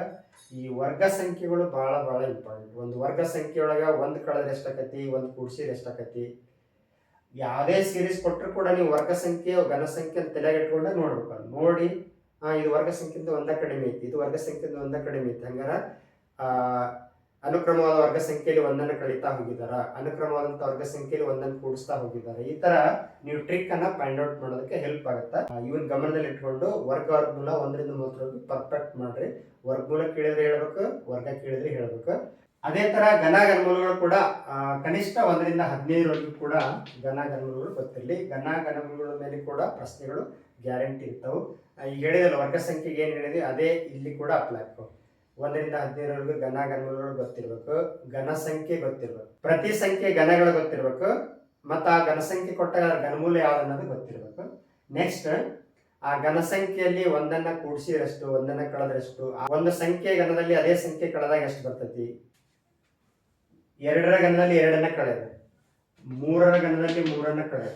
Speaker 1: ಈ ವರ್ಗ ಸಂಖ್ಯೆಗಳು ಬಹಳ ಬಹಳ ಇಂಪಾರ್ಟೆಂಟ್ ಒಂದು ವರ್ಗ ಸಂಖ್ಯೆ ಒಳಗ ಒಂದು ಕಳೆದ್ರೆ ಎಷ್ಟಾಕತಿ ಒಂದು ಕೂಡಿಸಿದ್ರೆ ಎಷ್ಟಾಕತಿ ಯಾವುದೇ ಸೀರೀಸ್ ಕೊಟ್ಟರು ಕೂಡ ನೀವು ವರ್ಗ ಸಂಖ್ಯೆ, ಘನ ಸಂಖ್ಯೆ ತಲೆಗೆ ಇಟ್ಕೊಂಡೆ ನೋಡ್ಬೇಕು. ನೋಡಿ ಇದು ವರ್ಗ ಸಂಖ್ಯೆಯಿಂದ ಒಂದ ಕಡಿಮೆ ಐತಿ, ಇದು ವರ್ಗ ಸಂಖ್ಯೆಯಿಂದ ಒಂದ ಕಡಿಮೆ ಐತಿ. ಹಂಗಾರ ಅನುಕ್ರಮವಾದ ವರ್ಗ ಸಂಖ್ಯೆಯಲ್ಲಿ ಒಂದನ್ನು ಕಳೀತಾ ಹೋಗಿದಾರ. ಅನುಕ್ರಮವಾದಂತ ವರ್ಗ ಸಂಖ್ಯೆಯಲ್ಲಿ ಒಂದನ್ನು ಕೂಡಿಸ್ತಾ ಹೋಗಿದ್ದಾರೆ ಈ ತರ ನೀವು ಟ್ರಿಕ್ ಅನ್ನ ಫೈಂಡ್ ಔಟ್ ಮಾಡೋದಕ್ಕೆ ಹೆಲ್ಪ್ ಆಗುತ್ತೆ. ಇವನ್ ಗಮನದಲ್ಲಿ ಇಟ್ಕೊಂಡು ವರ್ಗ ವರ್ಗಮೂಲ ಒಂದರಿಂದ ಮೂವತ್ತರವರೆಗೂ ಪರ್ಫೆಕ್ಟ್ ಮಾಡ್ರಿ. ವರ್ಗಮೂಲ ಕೇಳಿದ್ರೆ ಹೇಳ್ಬೇಕು, ವರ್ಗ ಕೇಳಿದ್ರೆ ಹೇಳ್ಬೇಕು. ಅದೇ ತರ ಘನ ಘನಮೂಲಗಳು ಕೂಡ ಕನಿಷ್ಠ ಒಂದರಿಂದ ಹದಿನೈದರವರೆಗೂ ಕೂಡ ಘನ ಘನಮೂಲಗಳು ಗೊತ್ತಿರಲಿ. ಘನ ಘನಮೂಲಗಳ ಮೇಲೆ ಕೂಡ ಪ್ರಶ್ನೆಗಳು ಗ್ಯಾರಂಟಿ ಇರ್ತಾವೆ. ಈಗ ಹೇಳಿದಲ್ಲ ವರ್ಗ ಸಂಖ್ಯೆಗೆ ಏನು ಹೇಳಿದ್ವಿ? ಅದೇ ಇಲ್ಲಿ ಕೂಡ ಅಪ್ಲೈ ಆಗ್ತಾವೆ. ಒಂದರಿಂದ ಹದಿನೈದರವರೆಗೂ ಘನ ಘನಗಳು ಗೊತ್ತಿರಬೇಕು. ಘನ ಸಂಖ್ಯೆ ಗೊತ್ತಿರಬೇಕು. ಪ್ರತಿ ಸಂಖ್ಯೆ ಘನಗಳು ಗೊತ್ತಿರಬೇಕು. ಮತ್ತು ಆ ಘನಸಂಖ್ಯೆ ಕೊಟ್ಟಾಗ ಅದರ ಘನಮೂಲ ಯಾವ್ದು ಅನ್ನೋದು ಗೊತ್ತಿರಬೇಕು. ನೆಕ್ಸ್ಟ್ ಆ ಘನ ಸಂಖ್ಯೆಯಲ್ಲಿ ಒಂದನ್ನ ಒಂದನ್ನು ಒಂದನ್ನ ಕಳೆದ್ರಷ್ಟು ಒಂದು ಸಂಖ್ಯೆ ಘನದಲ್ಲಿ ಅದೇ ಸಂಖ್ಯೆ ಕಳೆದಾಗ ಎಷ್ಟು ಬರ್ತೈತಿ? ಎರಡರ ಘನದಲ್ಲಿ ಎರಡನ್ನ ಕಳೆದ, ಮೂರರ ಘನದಲ್ಲಿ ಮೂರನ್ನ ಕಳೆದ.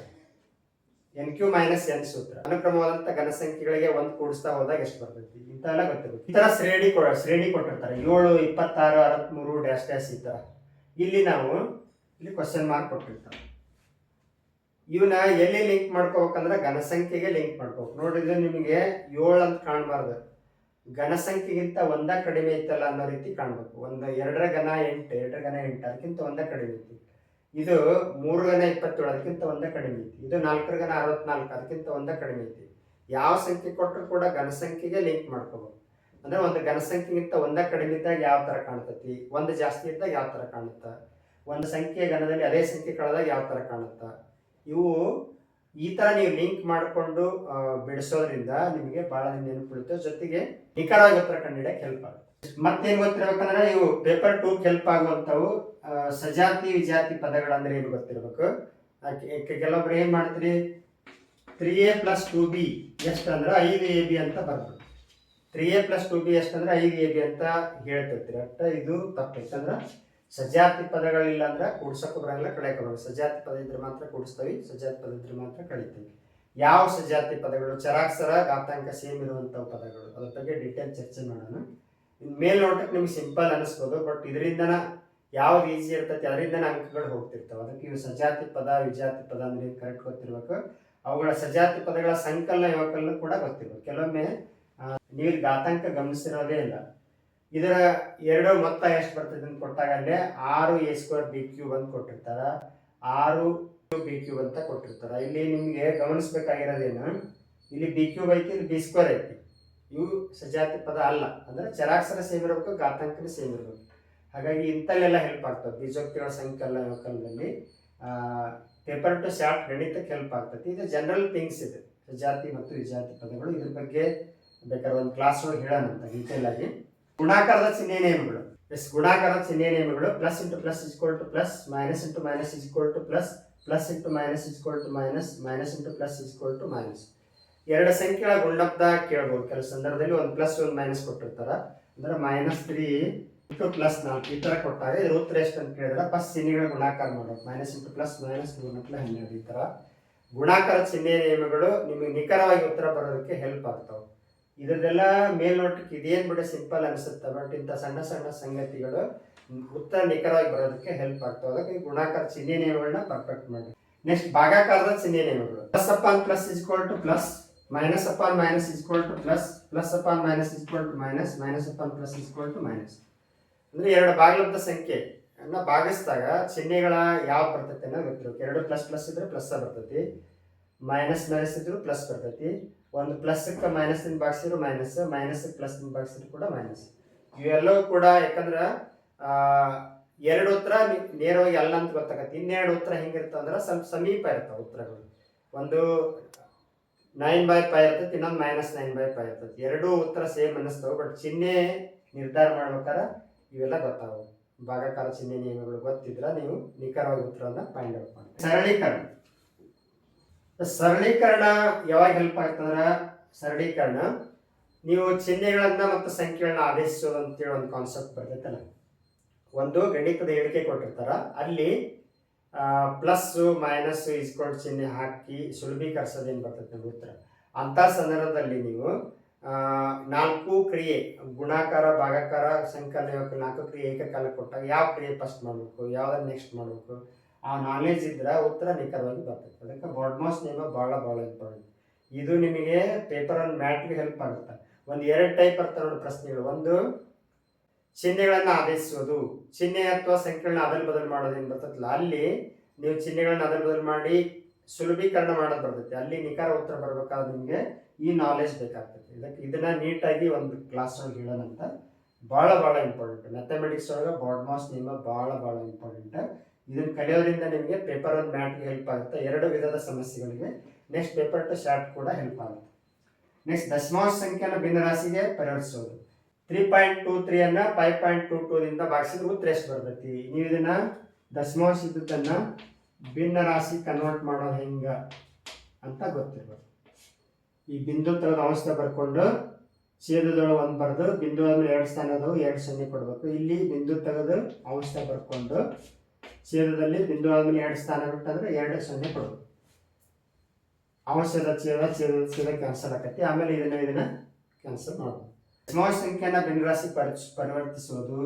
Speaker 1: ಎನ್ ಕ್ಯೂ ಮೈನಸ್ ಎನ್ ಸೂತ್ರ. ಅನುಕ್ರಮವಾದಂತ ಘನ ಸಂಖ್ಯೆಗಳಿಗೆ ಒಂದು ಕೂಡಿಸ್ತಾ ಹೋದಾಗ ಎಷ್ಟು ಬರ್ತೈತಿ? ಇಂತೆಲ್ಲ ಗೊತ್ತಿರುತ್ತೆ. ಈ ತರ ಶ್ರೇಣಿ ಕೊಡ, ಶ್ರೇಣಿ ಕೊಟ್ಟಿರ್ತಾರೆ. ಏಳು, ಇಪ್ಪತ್ತಾರು, ಅರವತ್ಮೂರು ಡ್ಯಾಶ್ ಡ್ಯಾಶ್ ಈ ತರ. ಇಲ್ಲಿ ನಾವು ಇಲ್ಲಿ ಕ್ವಶನ್ ಮಾರ್ಕ್ ಕೊಟ್ಟಿರ್ತಾರೆ. ಇವನ್ನ ಎಲ್ಲಿ ಲಿಂಕ್ ಮಾಡ್ಕೋಬೇಕಂದ್ರೆ ಘನಸಂಖ್ಯೆಗೆ ಲಿಂಕ್ ಮಾಡ್ಕೋಬೇಕು. ನೋಡಿದ್ರೆ ನಿಮಗೆ ಏಳು ಅಂತ ಕಾಣಬಾರ್ದು. ಘನಸಂಖ್ಯೆಗಿಂತ ಒಂದ ಕಡಿಮೆ ಇತ್ತಲ್ಲ ಅನ್ನೋ ರೀತಿ ಕಾಣ್ಬೇಕು. ಒಂದು ಎರಡರ ಘನ ಎಂಟು, ಎರಡರ ಘನ ಎಂಟು, ಅದಕ್ಕಿಂತ ಒಂದ ಕಡಿಮೆ ಐತಿ. ಇದು ಮೂರು ಇಪ್ಪತ್ತೇಳು, ಅದಕ್ಕಿಂತ ಒಂದ ಕಡಿಮೆ ಐತಿ. ಇದು ನಾಲ್ಕರ ಅರವತ್ನಾಲ್ಕು, ಅದಕ್ಕಿಂತ ಒಂದ ಕಡಿಮೆ ಐತಿ. ಯಾವ ಸಂಖ್ಯೆ ಕೊಟ್ಟರು ಕೂಡ ಘನಸಂಖ್ಯೆಗೆ ಲಿಂಕ್ ಮಾಡ್ಕೋಬೇಕು ಅಂದ್ರೆ ಒಂದು ಘನಸಂಖ್ಯೆಗಿಂತ ಒಂದ ಕಡಿಮೆ ಇದ್ದಾಗ ಯಾವ ತರ ಕಾಣ್ತತಿ? ಒಂದು ಜಾಸ್ತಿ ಇದ್ದಾಗ ಯಾವ ತರ ಕಾಣುತ್ತೆ? ಒಂದು ಸಂಖ್ಯೆ ಘನದಲ್ಲಿ ಅದೇ ಸಂಖ್ಯೆ ಕಳೆದಾಗ ಯಾವ ತರ ಕಾಣುತ್ತೆ? ಇವು ಈ ತರ ನೀವು ಲಿಂಕ್ ಮಾಡಿಕೊಂಡು ಬಿಡಿಸೋದ್ರಿಂದ ನಿಮಗೆ ದಿನ ನೆನಪಿಡುತ್ತೆ ಜೊತೆಗೆ ನಿಖರವಾಗಿ ಹತ್ರ ಕಂಡಿಡಕ್ಕೆ ಹೆಲ್ಪ್ ಆಗುತ್ತೆ ಮತ್ತೇನ್ ಗೊತ್ತಿರ್ಬೇಕಂದ್ರೆ ಇವು ಪೇಪರ್ ಟೂ ಹೆಲ್ಪ್ ಆಗುವಂಥವು ಸಜಾತಿ ವಿಜಾತಿ ಪದಗಳಂದ್ರೆ ಏನು ಗೊತ್ತಿರ್ಬೇಕು? ಕೆಲವೊಬ್ರು ಏನ್ ಮಾಡ್ತೀರಿ? Three A plus two B ಎಷ್ಟಂದ್ರೆ ಐದು ಎ ಬಿ ಅಂತ ಬರ್ಬೇಕು. Three A plus two B ಎಷ್ಟಂದ್ರೆ ಐದು ಎ ಬಿ ಅಂತ ಹೇಳ್ತಿರ್ತೀರಿ. ಅಷ್ಟ ಇದು ತಪ್ಪೈತೆ ಅಂದ್ರೆ ಸಜಾತಿ ಪದಗಳಿಲ್ಲ ಅಂದ್ರೆ ಕೂಡ್ಸೋಕ್ಕೂ ಬರಂಗಿಲ್ಲ, ಕಳೆಯಕ್ಕೆ ಕೊಡೋದು ಸಜಾತಿ ಪದ ಇದ್ರೆ ಮಾತ್ರ ಕೂಡಿಸ್ತೀವಿ, ಸಜಾತಿ ಪದ ಇದ್ರೆ ಮಾತ್ರ ಕಳಿತೀವಿ. ಯಾವ ಸಜಾತಿ ಪದಗಳು? ಚರಾಕ್ಷರ ಆತಂಕ ಸೇಮ್ ಇರುವಂಥ ಪದಗಳು. ಅದ್ರ ಬಗ್ಗೆ ಡೀಟೇಲ್ ಚರ್ಚೆ ಮಾಡೋಣ. ಇನ್ ಮೇಲ್ನೋಟಕ್ಕೆ ನಿಮ್ಗೆ ಸಿಂಪಲ್ ಅನಿಸ್ಬೋದು ಬಟ್ ಇದರಿಂದನ ಯಾವ್ದು ಈಸಿ ಇರ್ತೈತಿ, ಅದರಿಂದನ ಅಂಕಗಳು ಹೋಗ್ತಿರ್ತಾವೆ. ಅದಕ್ಕೆ ಇವು ಸಜಾತಿ ಪದ, ವಿಜಾತಿ ಪದ ಅಂದ್ರೆ ಕರೆಕ್ಟ್ ಗೊತ್ತಿರ್ಬೇಕು. ಅವುಗಳ ಸಜಾತಿ ಪದಗಳ ಸಂಕಲನ ವ್ಯವಕಲನ ಕೂಡ ಗೊತ್ತಿರ್ಬೇಕು. ಕೆಲವೊಮ್ಮೆ ನೀವು ಘಾತಾಂಕ ಗಮನಿಸಿರೋದೇ ಇಲ್ಲ. ಇದರ ಎರಡು ಮೊತ್ತ ಎಷ್ಟು ಬರ್ತದೆ ಅಂತ ಕೊಟ್ಟಾಗ ಅಲ್ಲೇ ಆರು ಎ ಸ್ಕ್ವೇರ್ ಬಿ ಕ್ಯೂಬ್ ಅಂತ ಕೊಟ್ಟಿರ್ತಾರ. ಆರು ಬಿ ಕ್ಯೂಬ್ ಅಂತ ಕೊಟ್ಟಿರ್ತಾರ. ಇಲ್ಲಿ ನಿಮಗೆ ಗಮನಿಸ್ಬೇಕಾಗಿರೋದೇನು? ಇಲ್ಲಿ ಬಿ ಕ್ಯೂಬ್ ಐತಿ ಇಲ್ಲಿ ಬಿ ಸ್ಕ್ವೇರ್ ಐತಿ. ಇವು ಸಜಾತಿ ಪದ ಅಲ್ಲ. ಅಂದ್ರೆ ಚರಾಕ್ಷರ ಸೇಮ್ ಇರಬೇಕು ಗಾತಾಂಕನ ಸೇಮ್ ಇರಬೇಕು. ಹಾಗಾಗಿ ಇಂಥಲ್ಲೆಲ್ಲ ಹೆಲ್ಪ್ ಆಗ್ತದೆ. ಬೀಜೋಕ್ತಿಗಳ ಸಂಕಲನ ಆ ಪೇಪರ್ ಟು ಶಾರ್ಟ್ ಗಣಿತಕ್ಕೆ ಹೆಲ್ಪ್ ಆಗ್ತದೆ. ಇದು ಜನರಲ್ ಥಿಂಗ್ಸ್ ಇದೆ. ಸಜಾತಿ ಮತ್ತು ವಿಜಾತಿ ಪದಗಳು ಇದ್ರ ಬಗ್ಗೆ ಬೇಕಾದ್ರೆ ಒಂದು ಕ್ಲಾಸ್ ಒಳಗೆ ಹೇಳೋಣ ಅಂತ ಡೀಟೇಲ್ ಆಗಿ. ಗುಣಾಕಾರದ ಚಿಹ್ನೆ ನಿಯಮಗಳು. ಎಸ್, ಗುಣಾಕಾರದ ಚಿಹ್ನೆ ನಿಯಮಗಳು. Plus into plus equal to plus minus into minus equal to plus plus into minus equal to minus minus into plus equal to minus ಎರಡು ಸಂಖ್ಯೆಗಳ ಗುಣಲಬ್ಧ ಕೇಳ್ಬೋದು. ಕೆಲವು ಸಂದರ್ಭದಲ್ಲಿ ಒಂದು ಪ್ಲಸ್ ಒಂದು ಮೈನಸ್ ಕೊಟ್ಟಿರ್ತಾರೆ. ಅಂದ್ರೆ ಮೈನಸ್ ತ್ರೀ ಇಂಟು ಪ್ಲಸ್ ನಾಲ್ಕು ಈ ಥರ ಕೊಟ್ಟಾಗ ಇದ್ರ ಉತ್ತರ ಎಷ್ಟು ಅಂತ ಕೇಳಿದ್ರೆ ಫಸ್ಟ್ ಚಿಹ್ನೆಗಳ ಗುಣಾಕಾರ ಮಾಡೋದು. ಮೈನಸ್ ಇಂಟು ಪ್ಲಸ್ ಮೈನಸ್ ಮೂರು ಮಕ್ಕಳು ಹನ್ನೆರಡು ಈ ಥರ ಗುಣಾಕಾರ ಚಿಹ್ನೆ ನಿಯಮಗಳು ನಿಮಗೆ ನಿಖರವಾಗಿ ಉತ್ತರ ಬರೋದಕ್ಕೆ ಹೆಲ್ಪ್ ಆಗ್ತಾವೆ. ಇದರದೆಲ್ಲ ಮೇಲ್ನೋಟಕ್ಕೆ ಇದೇನು ಬಿಡ ಸಿಂಪಲ್ ಅನಿಸುತ್ತೆ ಬಟ್ ಇಂಥ ಸಣ್ಣ ಸಣ್ಣ ಸಂಗತಿಗಳು ಉತ್ತರ ನಿಖರವಾಗಿ ಬರೋದಕ್ಕೆ ಹೆಲ್ಪ್ ಆಗ್ತವೆ. ಅದಕ್ಕೆ ಗುಣಾಕಾರ ಚಿಹ್ನೆ ನಿಯಮಗಳನ್ನ ಪರ್ಫೆಕ್ಟ್ ಮಾಡಿ. ನೆಕ್ಸ್ಟ್ ಭಾಗಾಕಾರದ ಚಿಹ್ನೆ ನಿಯಮಗಳು. Plus upon plus equal to plus minus equal to plus plus upon minus is equal to minus minus upon plus is equal to minus. ಅಂದ್ರೆ ಎರಡು ಭಾಗಲಬ್ಧ ಸಂಖ್ಯೆ, ಅನ್ನ ಭಾಗಿಸಿದಾಗ ಚಿಹ್ನೆಗಳ ಯಾವ ಬರ್ತೈತೆ ಅನ್ನೋದು ಗೊತ್ತಿರಬೇಕು ಎರಡು ಪ್ಲಸ್ ಪ್ಲಸ್ ಇದ್ರೆ ಪ್ಲಸ್ ಬರ್ತೈತಿ. ಮೈನಸ್ ಮೈನಸ್ ಇದ್ರು ಪ್ಲಸ್ ಬರ್ತೈತಿ. ಒಂದು ಪ್ಲಸ್ಕ್ಕೆ ಮೈನಸ್ ಇಂದ ಭಾಗಿಸಿದ್ರು ಮೈನಸ್ ಮೈನಸ್ ಪ್ಲಸ್ ಇಂದ ಭಾಗಿಸಿದ್ರು ಕೂಡ ಮೈನಸ್ ಇವೆಲ್ಲವೂ ಕೂಡ ಯಾಕಂದ್ರೆ ಎರಡು ಉತ್ತರ ನೇರವಾಗಿ ಅಲ್ಲ ಅಂತ ಗೊತ್ತಾಗತ್ತೆ. ಇನ್ನೆರಡು ಉತ್ತರ ಹೆಂಗಿರ್ತಾವ ಅಂದ್ರೆ ಸ್ವಲ್ಪ ಸಮೀಪ ಇರ್ತಾವ ಉತ್ತರಗಳು. ಒಂದು ನೈನ್ ಬೈ ಫೈ ಇರ್ತೈತಿ, ಇನ್ನೊಂದು ಮೈನಸ್ ನೈನ್ ಬೈ ಫೈ ಇರ್ತೈತಿ. ಎರಡೂ ಉತ್ತರ ಸೇಮ್ ಅನ್ನಿಸ್ತಾವೆ ಬಟ್ ಚಿಹ್ನೆ ನಿರ್ಧಾರ ಮಾಡ್ಬೇಕಾರ ಇವೆಲ್ಲ ಗೊತ್ತಾಗ. ಭಾಗಾಕಾರ ಚಿಹ್ನೆ ನಿಯಮಗಳು ಗೊತ್ತಿದ್ರೆ ನೀವು ನಿಖರವಾಗಿ ಉತ್ತರವನ್ನ ಫೈಂಡ್ ಔಟ್ ಮಾಡಿ ಸರಳೀಕರಣ. ಸರಳೀಕರಣ ಯಾವಾಗ ಹೆಲ್ಪ್ ಆಗ್ತಂದ್ರ ಸರಳೀಕರಣ, ನೀವು ಚಿಹ್ನೆಗಳನ್ನ ಮತ್ತು ಸಂಖ್ಯೆಗಳನ್ನ ಆದೇಶಿಸೋದು ಅಂತೇಳಿ ಒಂದು ಕಾನ್ಸೆಪ್ಟ್ ಬರ್ತೈತಲ್ಲ. ಒಂದು ಗಣಿತದ ಹೇಳಿಕೆ ಕೊಟ್ಟಿರ್ತಾರ, ಅಲ್ಲಿ ಪ್ಲಸ್ ಮೈನಸ್ ಇಸ್ಕೊಟ್ ಚಿಹ್ನೆ ಹಾಕಿ ಸುಲಭೀಕರಿಸೋದೇನು ಬರ್ತೈತೆ ನೋಡಿ ಉತ್ತರ? ಅಂಥ ಸಂದರ್ಭದಲ್ಲಿ ನೀವು ನಾಲ್ಕು ಕ್ರಿಯೆ, ಗುಣಾಕಾರ, ಭಾಗಾಕಾರ, ಸಂಕಲನ ನಾಲ್ಕು ಕ್ರಿಯೆ ಏಕಕಾಲ ಕೊಟ್ಟಾಗ ಯಾವ ಕ್ರಿಯೆ ಫಸ್ಟ್ ಮಾಡಬೇಕು? ಯಾವ್ದನ್ನ ನೆಕ್ಸ್ಟ್ ಮಾಡಬೇಕು? ಆ ನಾಲೆಜ್ ಇದ್ದರೆ ಉತ್ತರ ನಿಖರವಾಗಿ ಬರ್ತೈತೆ ಅದಕ್ಕೆ ಬಾಡ್ಮಾಸ್ ನಿಯಮ ಭಾಳ ಭಾಳ ಇಂಪಾರ್ಟೆಂಟ್ ಇದು ನಿಮಗೆ ಪೇಪರ್ ಒಂದು ಮ್ಯಾಟ್ಗೆ ಹೆಲ್ಪ್ ಆಗುತ್ತೆ. ಒಂದು ಎರಡು ಟೈಪ್ ಬರ್ತಾವೆ ನೋಡಿ ಪ್ರಶ್ನೆಗಳು. ಒಂದು ಚಿಹ್ನೆಗಳನ್ನ ಆದೇಶಿಸೋದು ಚಿಹ್ನೆ ಅಥವಾ ಸಂಖ್ಯೆಗಳನ್ನ ಅದಲು ಬದಲು ಮಾಡೋದು ಏನು ಬರ್ತೈತಲ್ಲ, ಅಲ್ಲಿ ನೀವು ಚಿಹ್ನೆಗಳನ್ನ ಅದಲು ಬದಲು ಮಾಡಿ ಸುಲಭೀಕರಣ ಮಾಡೋದು ಬರ್ತೈತಿ. ಅಲ್ಲಿ ನಿಖರ ಉತ್ತರ ಬರ್ಬೇಕಾದ್ರೆ ನಿಮಗೆ ಈ ನಾಲೆಜ್ ಬೇಕಾಗ್ತೈತಿ. ಇದಕ್ಕೆ ಇದನ್ನ ನೀಟಾಗಿ ಒಂದು ಕ್ಲಾಸ್ ಒಳಗೆ ಹೇಳೋದಂತ ಭಾಳ ಭಾಳ ಇಂಪಾರ್ಟೆಂಟ್ ಮ್ಯಾಥಮೆಟಿಕ್ಸ್ ಒಳಗೆ ಬಾಡ್ಮಾಸ್ ನಿಯಮ ಭಾಳ ಭಾಳ ಇಂಪಾರ್ಟೆಂಟ್ ಇದನ್ನ ಕಲಿಯೋದ್ರಿಂದ ನಿಮಗೆ ಪೇಪರ್ ಒಂದು ಮ್ಯಾಟ್ಗೆ ಹೆಲ್ಪ್ ಆಗುತ್ತೆ. ಎರಡು ವಿಧದ ಸಮಸ್ಯೆಗಳಿಗೆ ನೆಕ್ಸ್ಟ್ ಪೇಪರ್ ಟು ಶಾರ್ಟ್ ಕೂಡ ಹೆಲ್ಪ್ ಆಗುತ್ತೆ. ನೆಕ್ಸ್ಟ್ ದಶಮಾಂಶ ಸಂಖ್ಯೆಯನ್ನು ಭಿನ್ನರಾಶಿಗೆ ಪರಿವರ್ತಿಸೋದು. ತ್ರೀ ಪಾಯಿಂಟ್ ಟೂ ತ್ರೀ ಅನ್ನ ಫೈವ್ ಪಾಯಿಂಟ್ ಟೂ ದಿಂದ ಭಾಗಿಸಿದ್ರೆ ಉತ್ತರ ಎಷ್ಟು ಬರ್ತೈತಿ? ನೀವು ಇದನ್ನ ದಶಮಾಂಶ ಇದ್ದದನ್ನ ಭಿನ್ನ ರಾಶಿ ಕನ್ವರ್ಟ್ ಮಾಡೋದು ಹೆಂಗ ಅಂತ ಗೊತ್ತಿರ್ಬೇಕು. ಈ ಬಿಂದು ತೆಗೆದು ಅಂಶ ಬರ್ಕೊಂಡು ಛೇದದೊಳಗೆ ಒಂದು ಬರೆದು ಬಿಂದು ಅಂದ್ರೆ ಎರಡು ಸ್ಥಾನ ಅದಾವು ಎರಡು ಸೊನ್ನೆ ಕೊಡಬೇಕು. ಇಲ್ಲಿ ಬಿಂದು ತೆಗೆದು ಅಂಶ ಬರ್ಕೊಂಡು ಛೇದದಲ್ಲಿ ಬಿಂದು ಆದ್ಮೇಲೆ ಎರಡು ಸ್ಥಾನ ಬಿಟ್ಟಂದ್ರೆ ಎರಡು ಸೊನ್ನೆ ಕೊಡಬೇಕು. ಅಂಶದ ಛೇದ, ಛೇದದ ಛೇದ ಕ್ಯಾನ್ಸಲ್ ಆಕತಿ. ಆಮೇಲೆ ಇದನ್ನ ಇದನ್ನ ಕ್ಯಾನ್ಸಲ್ ಮಾಡ್ಬೋದು ಸಮಾನ ಸಂಖ್ಯೆಯನ್ನು ಭಿನ್ನರಾಶಿ ಪರಿ, ಪರಿವರ್ತಿಸುವುದು.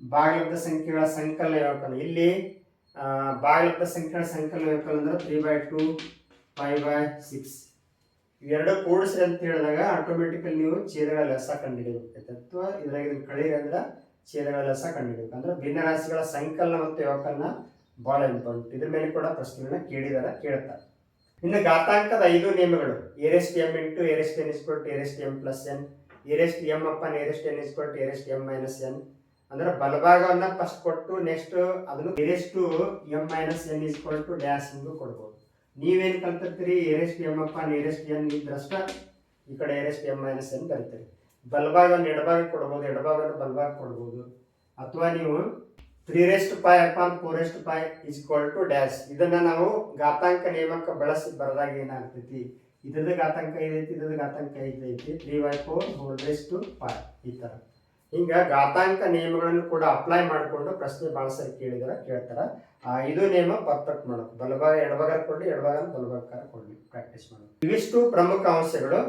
Speaker 1: ಭಾಗಲಬ್ಧ ಸಂಖ್ಯೆಗಳ ಸಂಕಲನ ವ್ಯವಕಲನ ಇಲ್ಲಿ ಭಾಗಲಬ್ಧ ಸಂಖ್ಯೆಗಳ ಸಂಕಲನ ವ್ಯವಕಲನ ಅಂದ್ರೆ three by two five by six ಇವೆರಡು ಕೂಡಿಸ್ರಿ ಅಂತ ಹೇಳಿದಾಗ ಆಟೋಮೆಟಿಕಲಿ ನೀವು ಛೇದಗಳ ಲೆಸ ಕಂಡುಹಿಡಿಯಬೇಕಾಗುತ್ತೆ ಅಥವಾ ಇದ್ರಾಗ ಇದನ್ನ ಕಳೀರಿ ಅಂದ್ರೆ ಛೇದಗಳ ಲೆಸ ಕಂಡುಹಿಡಿಯಬೇಕು. ಅಂದ್ರೆ ಭಿನ್ನರಾಶಿಗಳ ಸಂಕಲನ ಮತ್ತು ವ್ಯವಕಲನ ಬಹಳ ಇಂಪಾರ್ಟೆಂಟ್ ಇದ್ರ ಮೇಲೆ ಕೂಡ ಪ್ರಶ್ನೆಗಳನ್ನ ಕೇಳಿದಾರ, ಕೇಳ್ತಾರೆ. ಇನ್ನು ಘಾತಾಂಕದ ಐದು ನಿಯಮಗಳು. A raised M into a raised N is equal to a raised M plus N a raised M upon a raised N is equal to a raised M minus N ಅಂದ್ರೆ ಬಲಭಾಗವನ್ನ ಫಸ್ಟ್ ಕೊಟ್ಟು ನೆಕ್ಸ್ಟ್ ಅದನ್ನು a raised M minus N is equal to dash ಎಂದು ಕೊಡ್ಬೋದು. ನೀವೇನು ಕಲ್ತಿರ್ತೀರಿ? ಎರೆಸ್ಟ್ ಎಂ ಅಪ್ಪ ಏರೆಸ್ಟ್ ಎನ್ ಇದ್ರಷ್ಟ ಈ ಕಡೆ a raised M minus N ಬರೀತೀರಿ. ಬಲಭಾಗವನ್ನು ಎಡಭಾಗ ಕೊಡ್ಬೋದು, ಎಡಭಾಗವನ್ನು ಬಲಭಾಗ ಕೊಡ್ಬೋದು. ಅಥವಾ ನೀವು three raised pi upon four raised pi equal to dash ಇದನ್ನ ನಾವು ಘಾತಾಂಕ ನಿಯಮಕ್ಕೆ ಬಳಸಿ ಬರೆದಾಗ ಏನಾಗ್ತೈತಿ? ಇದ್ರದ್ದು ಘಾತಾಂಕ ಐದೈತಿ ಇದ್ರದ್ದು ಘಾತಾಂಕ ಇದೈತಿ three by four whole raise to five ಈ ಥರ ಹಿಂಗೆ ಘಾತಾಂಕ ನಿಯಮಗಳನ್ನು ಕೂಡ ಅಪ್ಲೈ ಮಾಡಿಕೊಂಡು ಪ್ರಶ್ನೆ ಭಾಳ ಸರಿ ಕೇಳಿದಾರೆ, ಕೇಳ್ತಾರೆ. ಇದು ನಿಯಮ ಪರ್ಫೆಕ್ಟ್ ಮಾಡೋದು ಬಲಭಾಗ, ಎಡಭಾಗ ಕೊಡ್ಲಿ, ಎಡಭಾಗ ಬಲಭಾಗ ಕೊಡ್ಲಿ. ಪ್ರಾಕ್ಟೀಸ್ ಮಾಡೋದು ಇವಿಷ್ಟು ಪ್ರಮುಖ ಅಂಶಗಳು.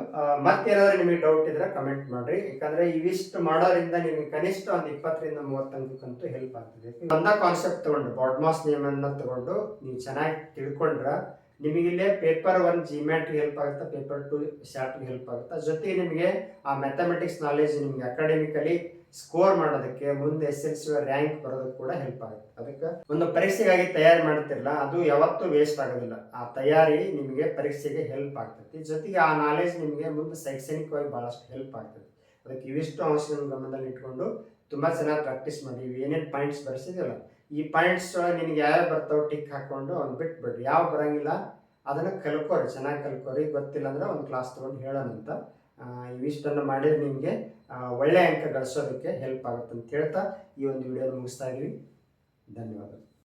Speaker 1: ಮತ್ತೇನಾದ್ರೂ ನಿಮಗೆ ಡೌಟ್ ಇದ್ರೆ ಕಮೆಂಟ್ ಮಾಡಿರಿ. ಯಾಕಂದ್ರೆ ಇವಿಷ್ಟು ಮಾಡೋದ್ರಿಂದ ನಿಮಗೆ ಕನಿಷ್ಠ ಒಂದು ಇಪ್ಪತ್ತರಿಂದ ಮೂವತ್ತಂಕಕ್ಕಂತೂ ಹೆಲ್ಪ್ ಆಗ್ತದೆ. ಒಂದ ಕಾನ್ಸೆಪ್ಟ್ ತಗೊಂಡು ಬಾಡ್ಮಾಸ್ ನಿಯಮನ ತಗೊಂಡು, ನೀವು ಚೆನ್ನಾಗಿ ತಿಳ್ಕೊಂಡ್ರ ನಿಮಗಿಲ್ಲೇ ಪೇಪರ್ ಒನ್ ಜಿಮ್ಯಾಟ್ಗೆ ಹೆಲ್ಪ್ ಆಗುತ್ತೆ ಪೇಪರ್ ಟು ಶಾರ್ಟ್ಗೆ ಹೆಲ್ಪ್ ಆಗುತ್ತೆ. ಜೊತೆಗೆ ನಿಮಗೆ ಆ ಮ್ಯಾಥಮೆಟಿಕ್ಸ್ ನಾಲೆಜ್ ನಿಮಗೆ ಅಕಾಡೆಮಿಕಲಿ ಸ್ಕೋರ್ ಮಾಡೋದಕ್ಕೆ ಮುಂದೆ ಎಸ್ ಎಲ್ ಸಿ ರ್ಯಾಂಕ್ ಬರೋದಕ್ಕೆ ಕೂಡ ಹೆಲ್ಪ್ ಆಗುತ್ತೆ. ಅದಕ್ಕೆ ಒಂದು ಪರೀಕ್ಷೆಗಾಗಿ ತಯಾರಿ ಮಾಡ್ತಿರಲ್ಲ, ಅದು ಯಾವತ್ತೂ ವೇಸ್ಟ್ ಆಗೋದಿಲ್ಲ. ಆ ತಯಾರಿ ನಿಮಗೆ ಪರೀಕ್ಷೆಗೆ ಹೆಲ್ಪ್ ಆಗ್ತೈತಿ. ಜೊತೆಗೆ ಆ ನಾಲೆಜ್ ನಿಮಗೆ ಮುಂದೆ ಶೈಕ್ಷಣಿಕವಾಗಿ ಭಾಳಷ್ಟು ಹೆಲ್ಪ್ ಆಗ್ತೈತಿ. ಅದಕ್ಕೆ ಇವಿಷ್ಟು ಅಂಶಗಳನ್ನು ಗಮನದಲ್ಲಿ ಇಟ್ಕೊಂಡು ತುಂಬ ಚೆನ್ನಾಗಿ ಪ್ರಾಕ್ಟೀಸ್ ಮಾಡಿ ಏನೇನು ಪಾಯಿಂಟ್ಸ್ ಬರೆಸಿದಲ್ಲ ಈ ಪಾಯಿಂಟ್ಸ್ ನಿನಗೆ ಯಾವ್ಯಾವ ಬರ್ತಾವೆ ಟಿಕ್ ಹಾಕೊಂಡು ಅವ್ನು ಬಿಟ್ಬಿಡ್ರಿ ಯಾವ ಬರಂಗಿಲ್ಲ ಅದನ್ನು ಕಲ್ಕೋರಿ ಚೆನ್ನಾಗಿ ಕಲ್ಕೋರಿ ಗೊತ್ತಿಲ್ಲ ಅಂದ್ರೆ ಒಂದು ಕ್ಲಾಸ್ ತೊಗೊಂಡು ಹೇಳೋಣಂತ ಇವಿಷ್ಟನ್ನು ಮಾಡಿದ್ರೆ ನಿಮಗೆ ಒಳ್ಳೆ ಅಂಕ ಗಳಿಸೋದಕ್ಕೆ ಹೆಲ್ಪ್ ಆಗುತ್ತೆ ಅಂತ ಹೇಳ್ತಾ ಈ ಒಂದು ವಿಡಿಯೋ ಮುಗಿಸ್ತಾ ಇದೀವಿ ಧನ್ಯವಾದಗಳು.